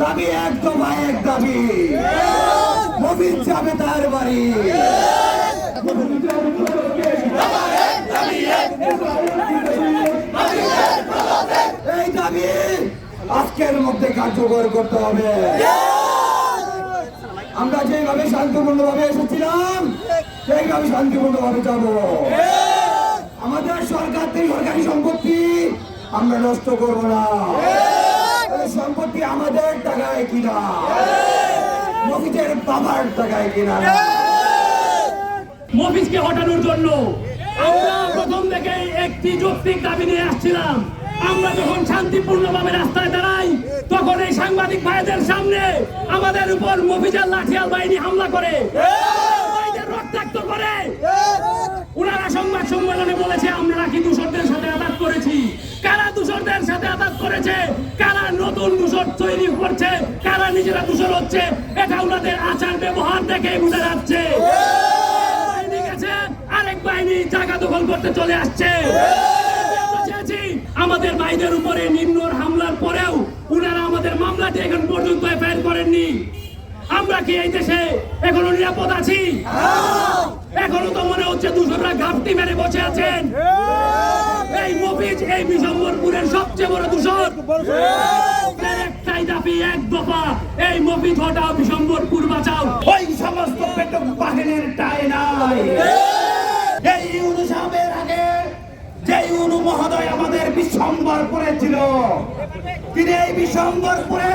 দাবি এক দফা এক দাবি। মফিজ যাবে তার বাড়ি। এই দাবি আজকের মধ্যে কার্যকর করতে হবে। আমরা যেভাবে শান্তিপূর্ণভাবে এসেছিলাম, সেইভাবে শান্তিপূর্ণভাবে যাব। আমাদের সরকার থেকে সরকারি সম্পত্তি আমরা নষ্ট করব না। কিনা মফিজের বাবার টাকায় কিনা। মফিজকে হটানোর জন্য আমরা প্রথম থেকে একটি যৌক্তিক দাবি নিয়ে আসছিলাম। আমরা যখন শান্তিপূর্ণভাবে রাস্তায় দাঁড়াই, তখন এই সাংবাদিক ভাইদের সামনে আমাদের উপর মফিজের লাঠিয়াল বাহিনী হামলা করে। রক্তাক্ত করে। ওনারা সংবাদ সম্মেলনে বলেছে, আমরা নাকি দূষরদের সাথে আঘাত করেছি? কারা দূষরদের সাথে আঘাত করেছে? কারা নতুন দূষর তৈরি করছে? কারা নিজেরা দূষণ হচ্ছে এটা ওনাদের আচার ব্যবহার দেখে বুঝে যাচ্ছে। আরেক বাহিনী জায়গা দখল করতে চলে আসছে। আমাদের ভাইদের উপরে নিম্নর হামলার পরেও উনারা আমাদের মামলাটি এখন পর্যন্ত এফআইআর করেননি। আমরা কি এই দেশে এখনও নিরাপদ আছি? এখনও তো মনে হচ্ছে দুশোরা ঘাপটি মেরে বসে আছেন। এই মফিজ এই বিশম্বরপুরের সবচেয়ে বড় দূষণ। একটাই এক দফা। এই মফিজ হটাও বিশম্বরপুর বাঁচাও। ওই সমস্ত পেটক বাহিনীর টাই নাই। এই ইউনু আগে যে ইউনু মহোদয় আমাদের বিশ্বম্বর করেছিল তিনি এই বিশ্বম্বর করে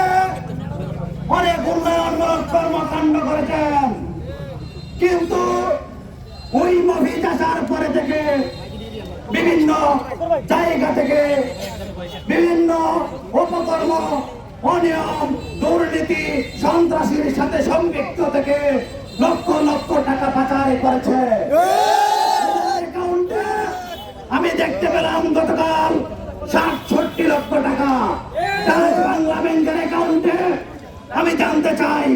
অনেক উন্নয়নমূলক কর্মকাণ্ড করেছেন। কিন্তু ওই মহিষ আসার পরে থেকে বিভিন্ন জায়গা থেকে বিভিন্ন উপকর্ম অনিয়ম, দুর্নীতি, সন্ত্রাসীর সাথে সম্পৃক্ত থেকে লক্ষ লক্ষ টাকা পাচার করেছে। আমি দেখতে পেলাম গতকাল সাতষট্টি লক্ষ টাকা। বাংলা ব্যাংকের অ্যাকাউন্টে আমি জানতে চাই,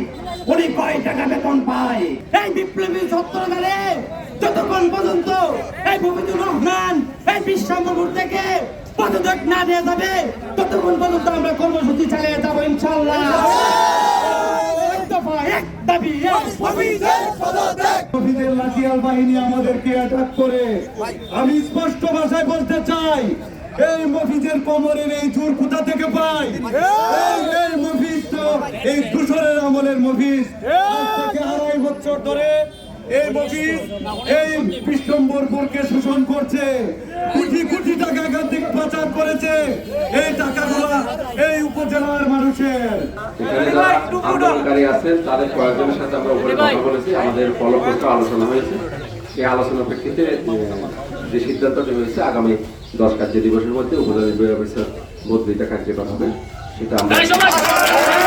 উনি কয় টাকা বেতন পায়? এই বিপ্লবী সত্তরকালে যতক্ষণ পর্যন্ত এই মফিজুর রহমান এই বিশ্বম্বর থেকে পদত্যাগ না দেওয়া যাবে ততক্ষণ পর্যন্ত আমরা কর্মসূচি চালিয়ে যাব ইনশাল্লাহ আমি স্পষ্ট ভাষায় বলতে চাই এই মফিজের কোমরের এই চুর কোথা থেকে পাই এই- মফিজ তো এই দুশরের আমলের মফিজ। আড়াই বছর ধরে এই মফিজ এই বিশ্বম্বরপুরকে শোষণ করছে। কোটি কোটি করেছে এই টাকাগুলো এই উপজেলার মানুষের। আন্দোলনকারী আছেন তাদের কয়েকজনের সাথে আমরা উপরে কথা বলেছি আমাদের ফলপ্রসূ আলোচনা হয়েছে। সেই আলোচনার প্রেক্ষিতে যে সিদ্ধান্তটি হয়েছে আগামী দশ কার্য দিবসের মধ্যে উপজেলা নির্বাহী অফিসার বদলিটা কার্যকর হবে সেটা আমরা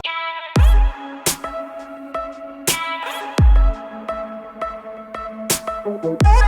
Thank